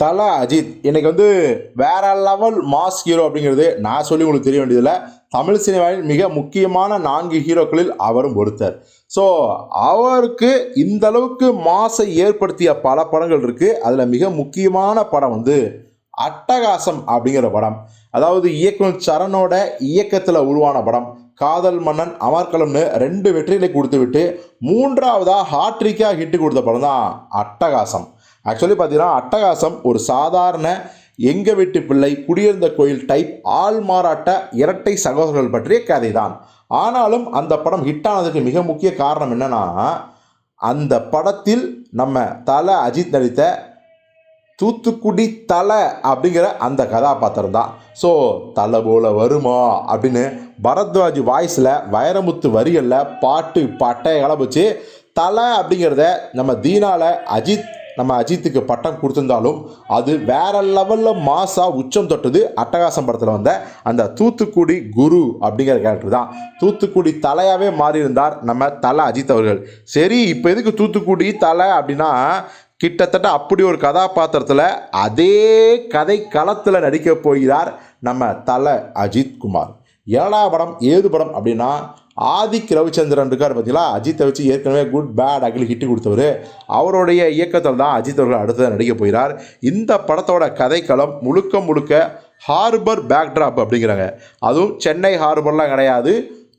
தலா அஜித். இன்னைக்கு வந்து வேற லெவல் மாஸ் ஹீரோ அப்படிங்கிறது நான் சொல்லி உங்களுக்கு தெரிய வேண்டியதில்லை. தமிழ் சினிமாவில் மிக முக்கியமான நான்கு ஹீரோக்களில் அவரும் ஒருத்தர். ஸோ அவருக்கு இந்த அளவுக்கு மாசை ஏற்படுத்திய பல படங்கள் இருக்குது அதில் மிக முக்கியமான படம் வந்து அட்டகாசம் அப்படிங்கிற படம். அதாவது இயக்குனர் சரணோட இயக்கத்தில் உருவான படம். காதல் மன்னன் அமர்கலம்னு ரெண்டு வெற்றிகளை கொடுத்து விட்டு மூன்றாவதாக ஹாட்ரிக்காக ஹிட்டு கொடுத்த படம் தான் அட்டகாசம். ஆக்சுவலி பார்த்தீங்கன்னா அட்டகாசம் ஒரு சாதாரண எங்கள் வீட்டு பிள்ளை குடியிருந்த கோயில் டைப் ஆள் மாறாட்ட இரட்டை சகோதரர்கள் பற்றிய கதை தான் ஆனாலும் அந்த படம் ஹிட் ஆனதுக்கு மிக முக்கிய காரணம் என்னென்னா அந்த படத்தில் நம்ம தலை அஜித் நடித்த தூத்துக்குடி தலை அப்படிங்கிற அந்த கதாபாத்திரம் தான். ஸோ தலை போல வருமா அப்படின்னு பரத்வாஜ் வாய்ஸில் வைரமுத்து வரிகளில் பாட்டு பட்டையை கலப்பிச்சு தலை அப்படிங்கிறத நம்ம தீனாவில் அஜித் நம்ம அஜித்துக்கு பட்டம் கொடுத்துருந்தாலும் அது வேற லெவலில் மாசாக உச்சம் தொட்டது அட்டகாசம் படத்தில் வந்த அந்த தூத்துக்குடி குரு அப்படிங்கிற கேரக்டர் தான். தூத்துக்குடி தலையாகவே மாறியிருந்தார் நம்ம தலை அஜித் அவர்கள். சரி இப்போ எதுக்கு தூத்துக்குடி தலை அப்படின்னா கிட்டத்தட்ட அப்படி ஒரு கதாபாத்திரத்தில் அதே கதை களத்தில் நடிக்க போகிறார் நம்ம தல அஜித் குமார். ஏழாவது படம் ஏது படம் அப்படின்னா ஆதிக் ரவிச்சந்திரன் இருக்கார் பார்த்தீங்களா? அஜித்தை வச்சு ஏற்கனவே குட் பேட் அகில் ஹிட்டு கொடுத்தவர். அவருடைய இயக்கத்தில் தான் அஜித் அவர்கள் அடுத்ததாக நடிக்க போகிறார். இந்த படத்தோட கதைக்களம் முழுக்க முழுக்க ஹார்பர் பேக்ட்ராப் அப்படிங்கிறாங்க. அதுவும் சென்னை ஹார்பர்லாம் கிடையாது.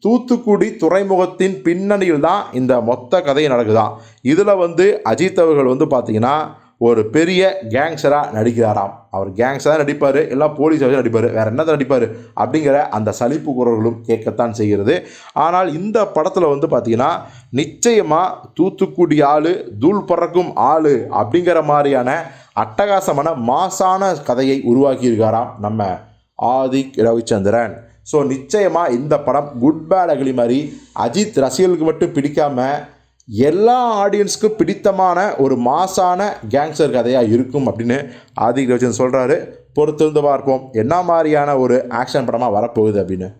தூத்துக்குடி துறைமுகத்தின் பின்னணியில் தான் இந்த மொத்த கதையும் நடக்குதாம் இதில் வந்து அஜித் அவர்கள் வந்து பார்த்தீங்கன்னா ஒரு பெரிய கேங்ஸராக நடிக்கிறாராம். அவர் கேங்ஸராக நடிப்பார் எல்லாம் போலீஸாக நடிப்பார் வேறு என்னதான் நடிப்பார் அப்படிங்கிற அந்த சலிப்பு குரல்களும் கேட்கத்தான் செய்கிறது. ஆனால் இந்த படத்தில் வந்து பார்த்திங்கன்னா நிச்சயமாக தூத்துக்குடி ஆள் தூள் பறக்கும் ஆள் அப்படிங்கிற மாதிரியான அட்டகாசமான மாசான கதையை உருவாக்கியிருக்காராம் நம்ம ஆதிக் ரவிச்சந்திரன். ஸோ நிச்சயமாக இந்த படம் குட் பேட் அகலி மாதிரி அஜித் ரசிகர்களுக்கு மட்டும் பிடிக்காமல் எல்லா ஆடியன்ஸ்க்கும் பிடித்தமான ஒரு மாசான கேங்ஸ்டர் கதையாக இருக்கும் அப்படின்னு ஆதிக் ரவிச்சந்திரன் சொல்கிறாரு பொறுத்திருந்து பார்ப்போம். என்ன மாதிரியான ஒரு ஆக்ஷன் படமாக வரப்போகுது அப்படின்னு.